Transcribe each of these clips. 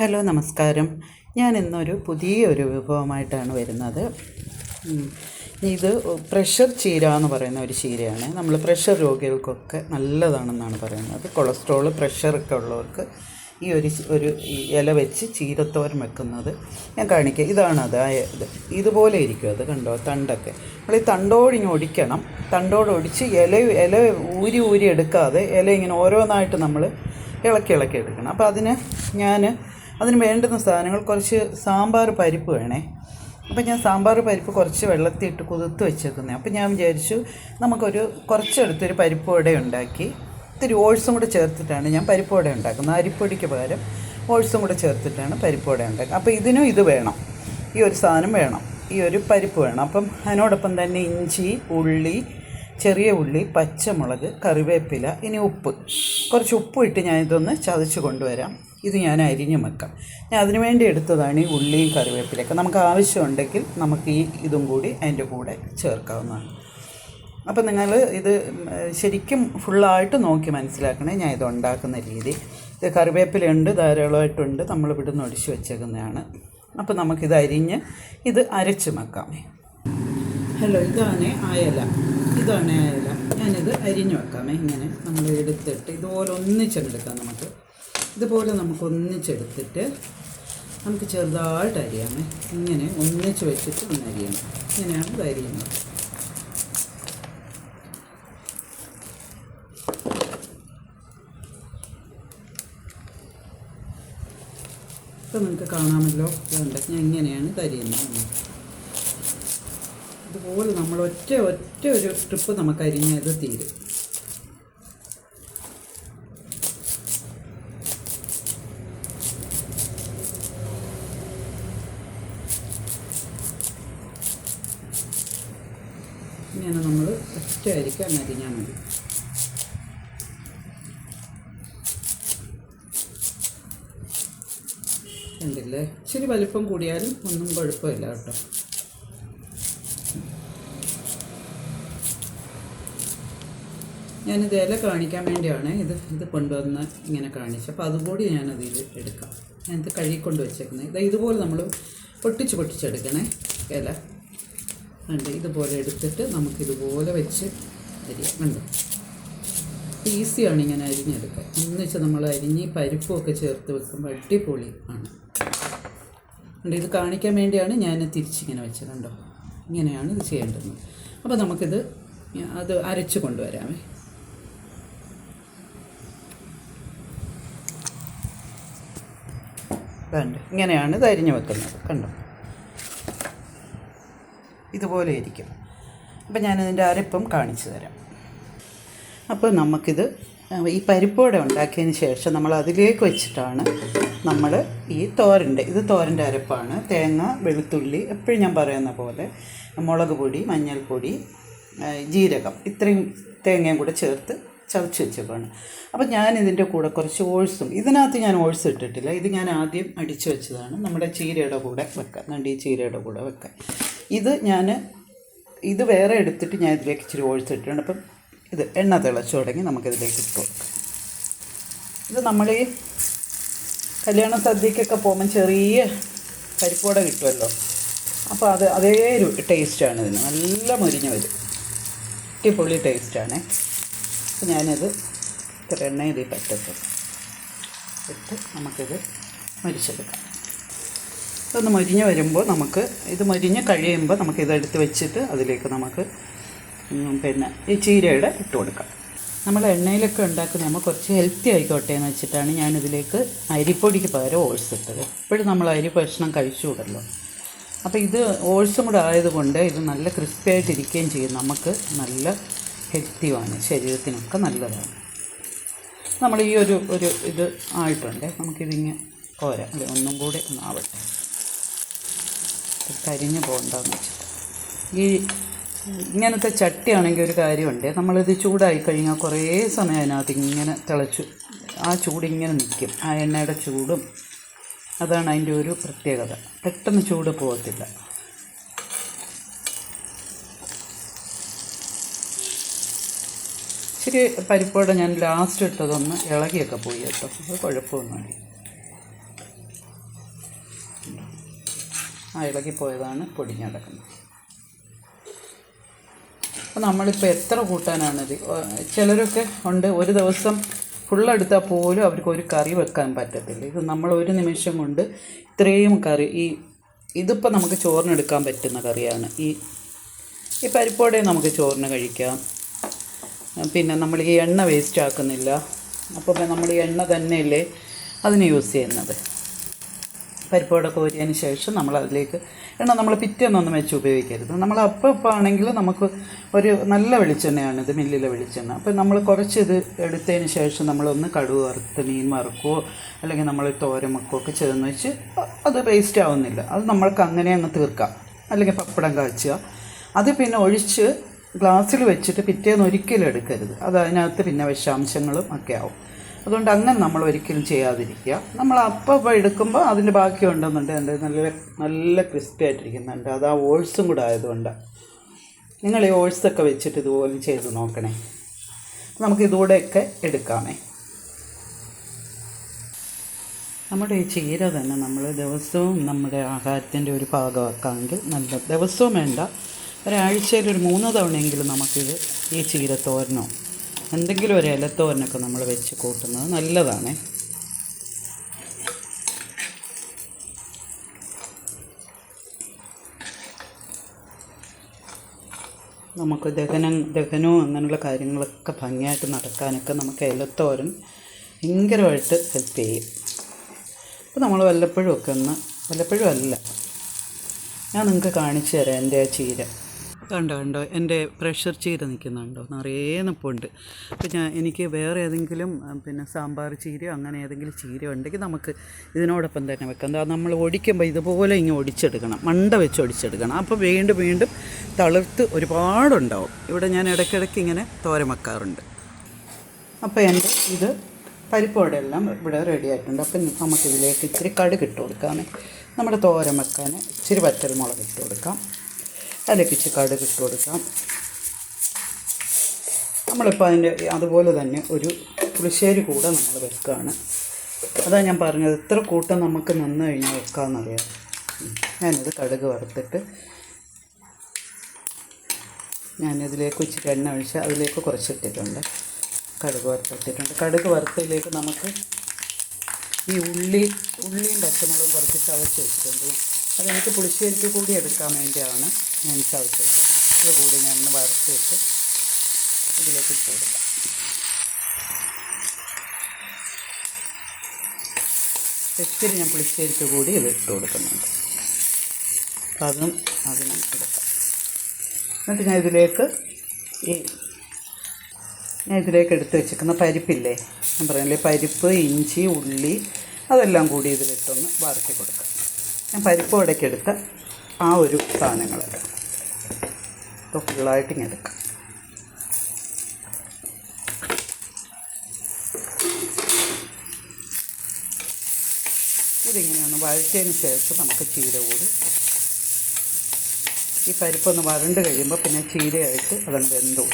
Hello നമസ്കാരം. ഞാൻ ഇന്നൊരു പുതിയ ഒരു വിഭവമായിട്ടാണ് വരുന്നത്. ഇത് പ്രഷർ ചീര എന്ന് പറയുന്ന ഒരു ചീരയാണ്. നമ്മൾ പ്രഷർ രോഗികൾക്കൊക്കെ നല്ലതാണെന്നാണ് പറയുന്നത്. കൊളസ്ട്രോൾ പ്രഷറൊക്കെ ഉള്ളവർക്ക് ഈ ഒരു ഒരു ഇല വെച്ച് ചീരത്തോരൻ വെക്കുന്നത് ഞാൻ കാണിക്കാം. ഇതാണ് അത് ഇത് ഇതുപോലെ ഇരിക്കും. അത് കണ്ടോ? തണ്ടൊക്കെ. നമ്മൾ ഈ തണ്ടോടിങ്ങ് ഒടിക്കണം. തണ്ടോട് ഒടിച്ച് ഇല ഇല ഊരി ഊരി എടുക്കാതെ ഇല ഇങ്ങനെ ഓരോന്നായിട്ട് നമ്മൾ ഇളക്കി ഇളക്കി എടുക്കണം. അപ്പോൾ അതിന് ഞാൻ അതിന് വേണ്ടുന്ന സാധനങ്ങൾ കുറച്ച് സാമ്പാർ പരിപ്പ് വേണേ. അപ്പം ഞാൻ സാമ്പാർ പരിപ്പ് കുറച്ച് വെള്ളത്തിയിട്ട് കുതിർത്ത് വെച്ചേക്കുന്നത് അപ്പം ഞാൻ വിചാരിച്ചു നമുക്കൊരു കുറച്ചെടുത്തൊരു പരിപ്പ് വട ഉണ്ടാക്കി. ഇത്തിരി ഓഴ്സും കൂടെ ചേർത്തിട്ടാണ് ഞാൻ പരിപ്പ് വട ഉണ്ടാക്കുന്നത്. അരിപ്പൊടിക്ക് പകരം ഓഴ്സും കൂടെ ചേർത്തിട്ടാണ് പരിപ്പ് വട ഉണ്ടാക്കുന്നത്. അപ്പോൾ ഇതിനും ഇത് വേണം. ഈ ഒരു സാധനം വേണം. ഈ ഒരു പരിപ്പ് വേണം. അപ്പം അതിനോടൊപ്പം തന്നെ ഇഞ്ചി ഉള്ളി ചെറിയ ഉള്ളി പച്ചമുളക് കറിവേപ്പില ഇനി ഉപ്പ്. കുറച്ച് ഉപ്പ് ഇട്ട് ഞാൻ ഇതൊന്ന് ചതച്ച് കൊണ്ടുവരാം. ഇത് ഞാൻ അരിഞ്ഞ് വെക്കാം. ഞാൻ അതിനു വേണ്ടി എടുത്തതാണ് ഈ ഉള്ളിയും കറിവേപ്പിലൊക്കെ നമുക്ക് ആവശ്യമുണ്ടെങ്കിൽ നമുക്ക് ഈ ഇതും കൂടി അതിന്റെ കൂടെ ചേർക്കാവുന്നതാണ്. അപ്പം നിങ്ങൾ ഇത് ശരിക്കും ഫുള്ളായിട്ട് നോക്കി മനസ്സിലാക്കണേ ഞാൻ ഇത് ഉണ്ടാക്കുന്ന രീതി. ഇത് കറിവേപ്പിലുണ്ട് ധാരാളമായിട്ടുണ്ട് നമ്മൾ ഇവിടുന്ന് ഒടിച്ചു വെച്ചേക്കുന്നതാണ്. അപ്പോൾ നമുക്കിത് അരിഞ്ഞ് ഇത് അരച്ച് വെക്കാം. ഹലോ ഇതാണ് അയല ഇതാണ് അയല ഞാനിത് അരിഞ്ഞു വെക്കാമേ. ഇങ്ങനെ നമ്മൾ എടുത്തിട്ട് ഇതുപോലെ ഒന്നിച്ചെടുക്കാം നമുക്ക്. ഇതുപോലെ നമുക്ക് ഒന്നിച്ചെടുത്തിട്ട് നമുക്ക് ചെറുതായിട്ട് അരിയാമേ. ഇങ്ങനെ ഒന്നിച്ച് വെച്ചിട്ട് ഒന്ന് അരിയണം. ഇങ്ങനെയാണ് ഇത് അരിയുന്നത്. ഇപ്പം നിങ്ങൾക്ക് കാണാമല്ലോ. വേണ്ട ഞാൻ ഇങ്ങനെയാണ് ഇത് അരിയുന്നത്. ഇതുപോലെ നമ്മൾ ഒറ്റ ഒറ്റ ഒരു ട്രിപ്പ് നമുക്ക് അരിഞ്ഞത് തീരും. ഇങ്ങനെ നമ്മൾ ഒറ്റ അരിക്ക് അങ്ങ് അരിഞ്ഞാൽ മതി. കണ്ടില്ലേ? ഇച്ചിരി വലിപ്പം കൂടിയാലും ഒന്നും കുഴപ്പമില്ല കേട്ടോ. ഞാനിത് ഇല കാണിക്കാൻ വേണ്ടിയാണ് ഇത് ഇത് കൊണ്ടുവന്ന് ഇങ്ങനെ കാണിച്ചത്. അപ്പോൾ അതുകൂടി ഞാനതിൽ എടുക്കാം. ഞാനിത് കഴുകിക്കൊണ്ട് വെച്ചേക്കുന്നത് ഇത് ഇതുപോലെ നമ്മൾ പൊട്ടിച്ച് പൊട്ടിച്ചെടുക്കണേ ഇല. ഉണ്ട് ഇതുപോലെ എടുത്തിട്ട് നമുക്കിതുപോലെ വെച്ച് അരിയാം. കണ്ടോ? ഈസിയാണ് ഇങ്ങനെ അരിഞ്ഞെടുക്കാൻ. എന്ന് വെച്ചാൽ നമ്മൾ അരിഞ്ഞ് പരിപ്പുമൊക്കെ ചേർത്ത് വെക്കുമ്പോൾ അടിപൊളി ആണ്. ഉണ്ട് ഇത് കാണിക്കാൻ വേണ്ടിയാണ് ഞാൻ തിരിച്ചിങ്ങനെ വെച്ചത് കണ്ടോ? ഇങ്ങനെയാണ് ഇത് ചെയ്യേണ്ടത്. അപ്പോൾ നമുക്കിത് അത് അരച്ച് കൊണ്ടുവരാമേ. കണ്ടോ? ഇങ്ങനെയാണ് ഇത് അരിഞ്ഞ് വെക്കുന്നത്. കണ്ടോ? ഇതുപോലെ ഇരിക്കും. അപ്പം ഞാനതിന്റെ അരപ്പം കാണിച്ചു തരാം. അപ്പോൾ നമുക്കിത് ഈ പരിപ്പോടെ ഉണ്ടാക്കിയതിന് ശേഷം നമ്മൾ അതിലേക്ക് വെച്ചിട്ടാണ് നമ്മൾ ഈ തോരന്റെ ഇത് തോരന്റെ അരപ്പാണ്. തേങ്ങ വെളുത്തുള്ളി എപ്പോഴും ഞാൻ പറയുന്ന പോലെ മുളക് പൊടി മഞ്ഞൾപ്പൊടി ജീരകം ഇത്രയും തേങ്ങയും കൂടെ ചേർത്ത് ചതച്ച് വെച്ചേക്കാണ്. അപ്പോൾ ഞാൻ ഇതിന്റെ കൂടെ കുറച്ച് ഓഴ്സും ഇതിനകത്ത് ഞാൻ ഓഴ്സ് ഇട്ടിട്ടില്ല. ഇത് ഞാൻ ആദ്യം അടിച്ചു വെച്ചതാണ്. നമ്മുടെ ചീരയുടെ കൂടെ വെക്കാം. നണ്ടി ചീരയുടെ കൂടെ വെക്കാം. ഇത് ഞാൻ ഇത് വേറെ എടുത്തിട്ട് ഞാൻ ഇതിലേക്ക് ഇച്ചിരി ഒഴിച്ചിട്ടുണ്ട് അപ്പം ഇത് എണ്ണ തിളച്ചു തുടങ്ങി നമുക്കിതിലേക്ക് ഇട്ട് ഇത് നമ്മൾ ഈ കല്യാണ സദ്യക്കൊക്കെ പോകുമ്പോൾ ചെറിയ പരിപ്പോടെ കിട്ടുമല്ലോ. അപ്പോൾ അത് അതേ ഒരു ടേസ്റ്റാണ് ഇതിന്. നല്ല മുരിഞ്ഞ് വരും. അടിപൊളി ടേസ്റ്റാണേ. അപ്പോൾ ഞാനിത് ഇത്ര എണ്ണ ഇതിൽ പറ്റത്തുള്ളൂ ഇട്ട് നമുക്കിത് മരിച്ചെടുക്കാം. ഇതൊന്ന് മരിഞ്ഞ് വരുമ്പോൾ നമുക്ക് ഇത് മരിഞ്ഞ് കഴിയുമ്പോൾ നമുക്ക് ഇതെടുത്ത് വെച്ചിട്ട് അതിലേക്ക് നമുക്ക് പിന്നെ ഈ ചീരയുടെ ഇട്ട് കൊടുക്കാം. നമ്മൾ എണ്ണയിലൊക്കെ ഉണ്ടാക്കുന്ന നമ്മൾ കുറച്ച് ഹെൽത്തി ആയിക്കോട്ടെ എന്ന് വെച്ചിട്ടാണ് ഞാനിതിലേക്ക് അരിപ്പൊടിക്ക് പകരം ഓൾസ് ഇട്ടത്. എപ്പോഴും നമ്മൾ അരി ഭക്ഷണം കഴിച്ചുകൂടല്ലോ. അപ്പോൾ ഇത് ഓഴ്സും കൂടെ ആയതുകൊണ്ട് ഇത് നല്ല ക്രിസ്പി ആയിട്ടിരിക്കുകയും ചെയ്യും. നമുക്ക് നല്ല ഹെൽത്തിയുമാണ് ശരീരത്തിനൊക്കെ നല്ലതാണ്. നമ്മൾ ഈ ഒരു ഒരു ഇത് ആയിട്ടുണ്ട്. നമുക്കിതിങ്ങനെ പോരാ അല്ലെ ഒന്നും കൂടി ഒന്ന് ആവട്ടെ. കരിഞ്ഞു പോകണ്ടെന്ന് വെച്ചിട്ട്. ഈ ഇങ്ങനത്തെ ചട്ടിയാണെങ്കിൽ ഒരു കാര്യമുണ്ട്. നമ്മളിത് ചൂടായി കഴിഞ്ഞാൽ കുറേ സമയം അതിനകത്ത് ഇങ്ങനെ തിളച്ചു. ആ ചൂട് ഇങ്ങനെ നിൽക്കും. ആ എണ്ണയുടെ ചൂടും അതാണ് അതിന്റെ ഒരു പ്രത്യേകത. പെട്ടെന്ന് ചൂട് പോകത്തില്ല. ഇച്ചിരി പരിപ്പോടെ ഞാൻ ലാസ്റ്റ് ഇട്ടതൊന്ന് ഇളകിയൊക്കെ പോയി കേട്ടോ. അത് കുഴപ്പമൊന്നുമില്ല. ആ ഇളകിപ്പോയതാണ് പൊടിഞ്ഞ് കിടക്കുന്നത് അപ്പോൾ നമ്മളിപ്പോൾ എത്ര കൂട്ടാനാണിത് ചിലരൊക്കെ ഉണ്ട് ഒരു ദിവസം ഫുള്ളെടുത്താൽ പോലും അവർക്ക് ഒരു കറി വെക്കാൻ പറ്റത്തില്ല. ഇത് നമ്മൾ ഒരു നിമിഷം കൊണ്ട് ഇത്രയും കറി ഈ ഇതിപ്പോൾ നമുക്ക് ചോറിനെടുക്കാൻ പറ്റുന്ന കറിയാണ്. ഈ ഈ പരിപ്പോടെ നമുക്ക് ചോറിന് കഴിക്കാം. പിന്നെ നമ്മൾ ഈ എണ്ണ വേസ്റ്റ് ആക്കുന്നില്ല. അപ്പോൾ നമ്മൾ ഈ എണ്ണ തന്നെയല്ലേ അതിന് യൂസ് ചെയ്യുന്നത്? പരിപ്പോടെ കോരിയതിന് ശേഷം നമ്മൾ അതിലേക്ക് എണ്ണ നമ്മൾ പിറ്റേന്നൊന്നും വെച്ച് ഉപയോഗിക്കരുത്. നമ്മൾ അപ്പം അപ്പം ആണെങ്കിൽ നമുക്ക് ഒരു നല്ല വെളിച്ചെണ്ണയാണ് ഇത് മില്ലിലെ വെളിച്ചെണ്ണ. അപ്പം നമ്മൾ കുറച്ച് ഇത് എടുത്തതിന് ശേഷം നമ്മളൊന്ന് കടുവ് വറുത്ത് മീൻ വറുക്കുകയോ അല്ലെങ്കിൽ നമ്മൾ തോരൻ വെക്കുകയോ ഒക്കെ ചേർന്ന് വെച്ച് അത് വേസ്റ്റ് ആവുന്നില്ല. അത് നമ്മൾക്ക് അങ്ങനെ അങ്ങ് തീർക്കാം. അല്ലെങ്കിൽ പപ്പടം കാച്ചുക അത് പിന്നെ ഒഴിച്ച് ഗ്ലാസ്സിൽ വെച്ചിട്ട് പിറ്റേന്ന് ഒരിക്കലും എടുക്കരുത്. അത് അതിനകത്ത് പിന്നെ വിഷാംശങ്ങളും ഒക്കെ ആവും. അതുകൊണ്ട് അങ്ങനെ നമ്മൾ ഒരിക്കലും ചെയ്യാതിരിക്കുക. നമ്മൾ അപ്പം എടുക്കുമ്പോൾ അതിന്റെ ബാക്കി ഉണ്ടെന്നുണ്ട്. എന്റെ നല്ല നല്ല ക്രിസ്പി ആയിട്ടിരിക്കുന്നുണ്ട്. അത് ആ ഓൾസും കൂടെ ആയതുകൊണ്ട്. നിങ്ങൾ ഈ ഓൾസൊക്കെ വെച്ചിട്ട് ഇതുപോലെ ചെയ്ത് നോക്കണേ. നമുക്ക് ഇതുകൂടെയൊക്കെ എടുക്കാമേ. നമ്മുടെ ഈ ചീര തന്നെ നമ്മൾ ദിവസവും നമ്മുടെ ആഹാരത്തിന്റെ ഒരു ഭാഗമാക്കാമെങ്കിൽ നല്ല ദിവസവും വേണ്ട. ഒരാഴ്ചയിൽ ഒരു മൂന്ന് തവണയെങ്കിലും നമുക്കിത് ഈ ചീര ചീരത്തോരനോ എന്തെങ്കിലും ഒരു ഇലത്തോരനൊക്കെ നമ്മൾ വെച്ച് കൂട്ടുന്നത് നല്ലതാണ്. നമുക്ക് ദഹനം ദഹനവും അങ്ങനെയുള്ള കാര്യങ്ങളൊക്കെ ഭംഗിയായിട്ട് നടക്കാനൊക്കെ നമുക്ക് ഇലത്തോരൻ ഭയങ്കരമായിട്ട് ഹെൽപ്പ് ചെയ്യും. അപ്പോൾ നമ്മൾ വല്ലപ്പോഴും ഒക്കെ ഒന്ന് വല്ലപ്പോഴും അല്ല. ഞാൻ നിങ്ങൾക്ക് കാണിച്ചു തരാം എന്റെ ആ ചീര. കണ്ടോ കണ്ടോ? എന്റെ പ്രഷർ ചീര നിൽക്കുന്നുണ്ടോ നിറയെ നിപ്പുണ്ട്. അപ്പം ഞാൻ എനിക്ക് വേറെ ഏതെങ്കിലും പിന്നെ സാമ്പാർ ചീരയോ അങ്ങനെ ഏതെങ്കിലും ചീര ഉണ്ടെങ്കിൽ നമുക്ക് ഇതിനോടൊപ്പം തന്നെ വെക്കാം. എന്താ നമ്മൾ ഒടിക്കുമ്പോൾ ഇതുപോലെ ഇങ്ങനെ ഒടിച്ചെടുക്കണം. മണ്ട വെച്ച് ഒടിച്ചെടുക്കണം. അപ്പോൾ വീണ്ടും വീണ്ടും തളിർത്ത് ഒരുപാടുണ്ടാവും. ഇവിടെ ഞാൻ ഇടയ്ക്കിടയ്ക്ക് ഇങ്ങനെ തോരൻ വെക്കാറുണ്ട്. അപ്പോൾ എന്റെ ഇത് പരിപ്പോടെ എല്ലാം ഇവിടെ റെഡി ആയിട്ടുണ്ട്. അപ്പം നമുക്കിതിലേക്ക് ഇച്ചിരി കടുക് ഇട്ട് നമ്മുടെ തോരൻ വെക്കാൻ ഇച്ചിരി വറ്റൽ മുളക് ഇട്ട് കൊടുക്കാം. ഇച്ചിരി കടുക് ഇട്ട് കൊടുക്കാം. നമ്മളിപ്പോൾ അതിന്റെ അതുപോലെ തന്നെ ഒരു പുളിശ്ശേരി കൂടെ നമ്മൾ വെക്കുകയാണ് അതാ ഞാൻ പറഞ്ഞത് ഇത്ര കൂട്ടം നമുക്ക് നിന്ന് കഴിഞ്ഞാൽ വെക്കാമെന്നറിയാം. ഞാനിത് കടുക് വറുത്തിട്ട് ഞാനിതിലേക്ക് ഉച്ചയ്ക്ക് എണ്ണ ഒഴിച്ച് അതിലേക്ക് കുറച്ചിട്ടിട്ടുണ്ട്. കടുക് വറുത്തിട്ടിട്ടുണ്ട്. കടുക് വറുത്തതിലേക്ക് നമുക്ക് ഈ ഉള്ളി ഉള്ളിയും പച്ചമുളകും കുറച്ച് ചവച്ച് വെച്ചിട്ടുണ്ട്. അതെനിക്ക് പുളിശ്ശേരിക്ക് കൂടി എടുക്കാൻ വേണ്ടിയാണ്. ഞാൻ ചവച്ച് ഇത് കൂടി ഞാൻ ഒന്ന് വറുത്തിട്ട് ഇതിലേക്ക് ഇട്ട് കൊടുക്കാം. ഇത്തിരി ഞാൻ പുളിശ്ശേരിക്ക് കൂടി ഇത് ഇട്ട് കൊടുക്കുന്നുണ്ട്. അപ്പം അതും അതിനും കൊടുക്കാം. എന്നിട്ട് ഞാൻ ഇതിലേക്ക് ഈ ഞാൻ ഇതിലേക്ക് എടുത്ത് വെച്ചിരിക്കുന്ന പരിപ്പില്ലേ? ഞാൻ പറഞ്ഞില്ലേ പരിപ്പ് ഇഞ്ചി ഉള്ളി അതെല്ലാം കൂടി ഇതിലിട്ടൊന്ന് വറുത്തി കൊടുക്കാം. ഞാൻ പരിപ്പ് ഇടയ്ക്കെടുത്ത ആ ഒരു സാധനങ്ങളൊക്കെ. ഇപ്പോൾ ഫുള്ളായിട്ട് എടുക്കാം. ഇതിങ്ങനെയാണ് വരട്ടിയതിന് ശേഷം നമുക്ക് ചീര കൂടി ഈ പരിപ്പൊന്ന് വരണ്ട് കഴിയുമ്പോൾ പിന്നെ ചീരയായിട്ട് അതങ്ങ് വെന്തു.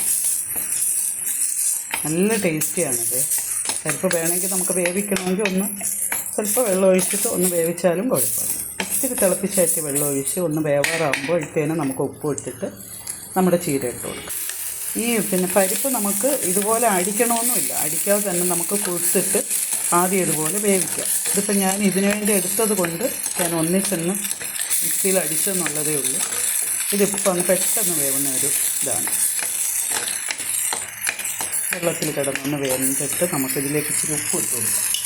നല്ല ടേസ്റ്റിയാണിത്. പരിപ്പ് വേണമെങ്കിൽ നമുക്ക് വേവിക്കണമെങ്കിൽ ഒന്ന് സ്വല്പം വെള്ളം ഒഴിച്ചിട്ട് ഒന്ന് വേവിച്ചാലും കുഴപ്പമില്ല. ഇത്തിരി തിളപ്പിച്ചായിട്ട് വെള്ളം ഒഴിച്ച് ഒന്ന് വേവാറാകുമ്പോഴത്തേനും നമുക്ക് ഉപ്പ് ഇട്ടിട്ട് നമ്മുടെ ചീര ഇട്ട് കൊടുക്കാം. ഈ പിന്നെ പരിപ്പ് നമുക്ക് ഇതുപോലെ അടിക്കണമെന്നുമില്ല. അടിക്കാതെ തന്നെ നമുക്ക് കുഴിച്ചിട്ട് ആദ്യം ഇതുപോലെ വേവിക്കാം. ഇതിപ്പോൾ ഞാൻ ഇതിനു വേണ്ടി എടുത്തത് കൊണ്ട് ഞാൻ ഒന്നിച്ചെന്ന് മിക്സിയിൽ അടിച്ചെന്നുള്ളതേ ഉള്ളൂ. ഇതിപ്പോൾ പെട്ടെന്ന് വേവുന്ന ഒരു ഇതാണ്. വെള്ളത്തിൽ കിടന്നൊന്ന് വേവിച്ചിട്ട് നമുക്കിതിലേക്ക് ഇച്ചിരി ഉപ്പ് ഇട്ട് കൊടുക്കാം.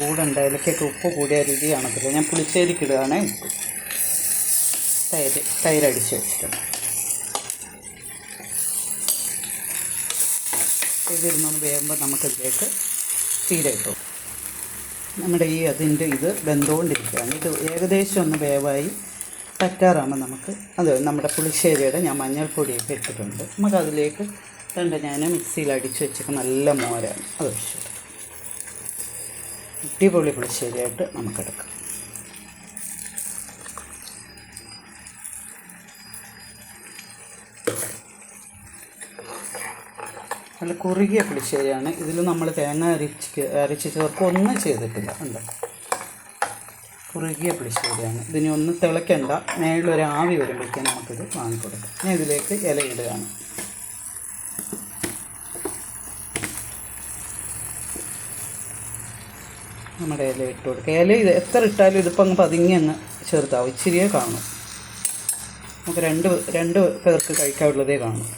കൂടണ്ട അതിലേക്കൊക്കെ ഉപ്പ് കൂടിയ രുചി കാണത്തില്ല ഞാൻ പുളിച്ചേരിക്ക് ഇടുകയാണേ തൈര് തൈരടിച്ച് വെച്ചിട്ടുണ്ട്. ഇതിരുന്നൊന്ന് വേകുമ്പോൾ നമുക്കിതിലേക്ക് ചീര ഇട്ടു. നമ്മുടെ ഈ അതിന്റെ ഇത് വെന്തുകൊണ്ടിരിക്കുകയാണ്. ഇത് ഏകദേശം ഒന്ന് വേവായി പറ്റാറാകുമ്പോൾ നമുക്ക് അത് നമ്മുടെ പുളിശ്ശേരിയുടെ ഞാൻ മഞ്ഞൾപ്പൊടിയൊക്കെ ഇട്ടിട്ടുണ്ട്. നമുക്കതിലേക്ക് കണ്ട ഞാൻ മിക്സിയിൽ അടിച്ച് വെച്ചൊക്കെ നല്ല മോരാണ്. അത് കൊടുക്കാം. അടിപൊളി പുളിശ്ശേരിയായിട്ട് നമുക്കെടുക്കാം. നല്ല കുറുകിയ പുളിശ്ശേരിയാണ് ഇതിൽ നമ്മൾ തേങ്ങ അരച്ച് അരച്ച് ഒന്നും ചെയ്തിട്ടില്ല. ഉണ്ട് കുറുകിയ പുളിശ്ശേരിയാണ് ഇതിനെ ഒന്ന് തിളയ്ക്കണ്ട. മേളിലൊരു ആവി വരുമ്പോഴേക്കും നമുക്കിത് വാങ്ങിക്കൊടുക്കാം. ഞാൻ ഇതിലേക്ക് ഇലയിടുകയാണ്. നമ്മുടെ ഇല ഇട്ട് കൊടുക്കുക. ഇല ഇത് എത്ര ഇട്ടാലും ഇതിപ്പോൾ അങ്ങ് പതുങ്ങി അങ്ങ് ചെറുതാവും. ഇച്ചിരിയേ കാണും. നമുക്ക് രണ്ട് രണ്ട് പേർക്ക് കഴിക്കാനുള്ളതേ കാണും.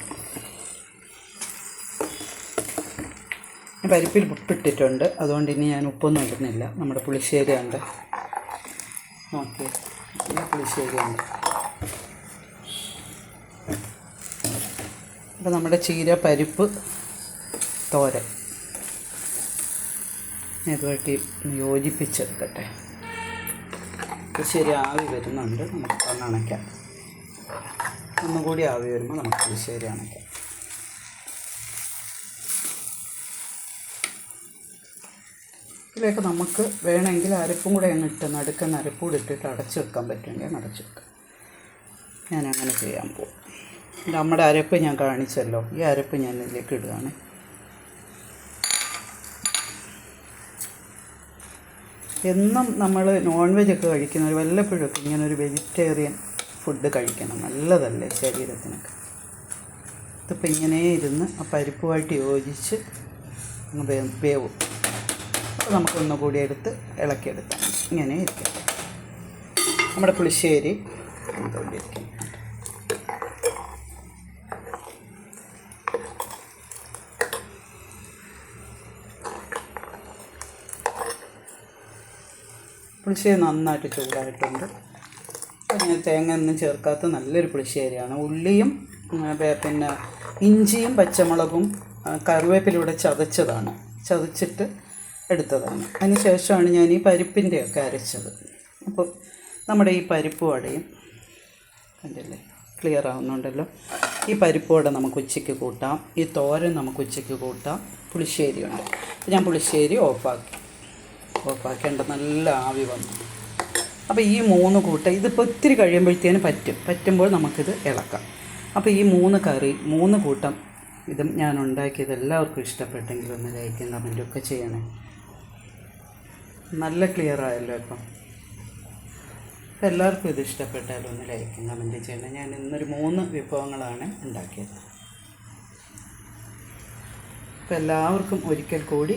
പരിപ്പിൽ ഉപ്പിട്ടിട്ടുണ്ട് അതുകൊണ്ട് ഇനി ഞാൻ ഉപ്പൊന്നും ഇടുന്നില്ല. നമ്മുടെ പുളിശ്ശേരി ഉണ്ട്. ഓക്കെ ഈ പുളിശ്ശേരി ഉണ്ട്. അപ്പോൾ നമ്മുടെ ചീര പരിപ്പ് തോരൻ. ഇതുമായിട്ട് യോജിപ്പിച്ചെടുക്കട്ടെ. ശരി ആവി വരുന്നുണ്ട് നമുക്ക് ഒന്ന് അണയ്ക്കാം ഒന്നുകൂടി ആവി വരുമ്പോൾ നമുക്ക് ശരി അണയ്ക്കാം ഇതിലേക്ക് നമുക്ക് വേണമെങ്കിൽ അരപ്പും കൂടെ അങ്ങ് ഇട്ട് നടുക്കുന്ന അരപ്പും കൂടെ ഇട്ടിട്ട് അടച്ചു വെക്കാൻ പറ്റുമെങ്കിൽ അടച്ചു വെക്കാം. ഞാൻ അങ്ങനെ ചെയ്യാൻ പോകും നമ്മുടെ അരപ്പ് ഞാൻ കാണിച്ചല്ലോ. ഈ അരപ്പ് ഞാൻ ഇതിലേക്ക് ഇടുകയാണ്. എന്നും നമ്മൾ നോൺ വെജ് ഒക്കെ കഴിക്കുന്നവർ വല്ലപ്പോഴൊക്കെ ഇങ്ങനെ ഒരു വെജിറ്റേറിയൻ ഫുഡ് കഴിക്കണം. നല്ലതല്ലേ ശരീരത്തിനൊക്കെ. ഇതിപ്പോൾ ഇങ്ങനെ ഇരുന്ന് ആ പരിപ്പുമായിട്ട് യോജിച്ച് വേവും. അപ്പോൾ നമുക്കൊന്നും കൂടി എടുത്ത് ഇളക്കിയെടുത്താൽ. ഇങ്ങനെ ഇരിക്കാം. നമ്മുടെ പുളിശ്ശേരി. ഇതുകൊണ്ടിരിക്കും. പുളിശ്ശേരി നന്നായിട്ട് ചൂടായിട്ടുണ്ട്. അപ്പോൾ ഞാൻ തേങ്ങ ഒന്നും ചേർക്കാത്ത നല്ലൊരു പുളിശ്ശേരിയാണ്. ഉള്ളിയും പിന്നെ ഇഞ്ചിയും പച്ചമുളകും കറിവേപ്പിലൂടെ ചതച്ചതാണ്. ചതച്ചിട്ട് എടുത്തതാണ്. അതിന് ശേഷമാണ് ഞാൻ ഈ പരിപ്പിന്റെയൊക്കെ അരച്ചത്. അപ്പോൾ നമ്മുടെ ഈ പരിപ്പ് വടയും കണ്ടില്ലേ? ക്ലിയർ ആവുന്നുണ്ടല്ലോ. ഈ പരിപ്പ് വട നമുക്ക് ഉച്ചയ്ക്ക് കൂട്ടാം. ഈ തോരൻ നമുക്ക് ഉച്ചയ്ക്ക് കൂട്ടാം. പുളിശ്ശേരിയുണ്ട്. ഉണ്ട് ഞാൻ പുളിശ്ശേരി ഓഫാക്കി. ഓഫാക്കേണ്ട നല്ല ആവി വന്നു. അപ്പോൾ ഈ മൂന്ന് കൂട്ടം ഇതിപ്പോൾ ഒത്തിരി കഴിയുമ്പോഴത്തേനും പറ്റും. പറ്റുമ്പോൾ നമുക്കിത് ഇളക്കാം. അപ്പോൾ ഈ മൂന്ന് കറി മൂന്ന് കൂട്ടം ഇതും ഞാൻ ഉണ്ടാക്കിയത് എല്ലാവർക്കും ഇഷ്ടപ്പെട്ടെങ്കിൽ ഒന്ന് ലൈക്കും കമന്റും ഒക്കെ ചെയ്യണേ. നല്ല ക്ലിയർ ആയല്ലോ ഇപ്പം. എല്ലാവർക്കും ഇത് ഇഷ്ടപ്പെട്ടാലും ഒന്ന് ലൈക്കും കമന്റ് ചെയ്യണം. ഞാൻ ഇന്നൊരു മൂന്ന് വിഭവങ്ങളാണ് ഉണ്ടാക്കിയത്. അപ്പോൾ എല്ലാവർക്കും ഒരിക്കൽ കൂടി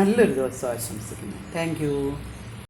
നല്ലൊരു ദിവസം ആശംസിക്കുന്നു. താങ്ക്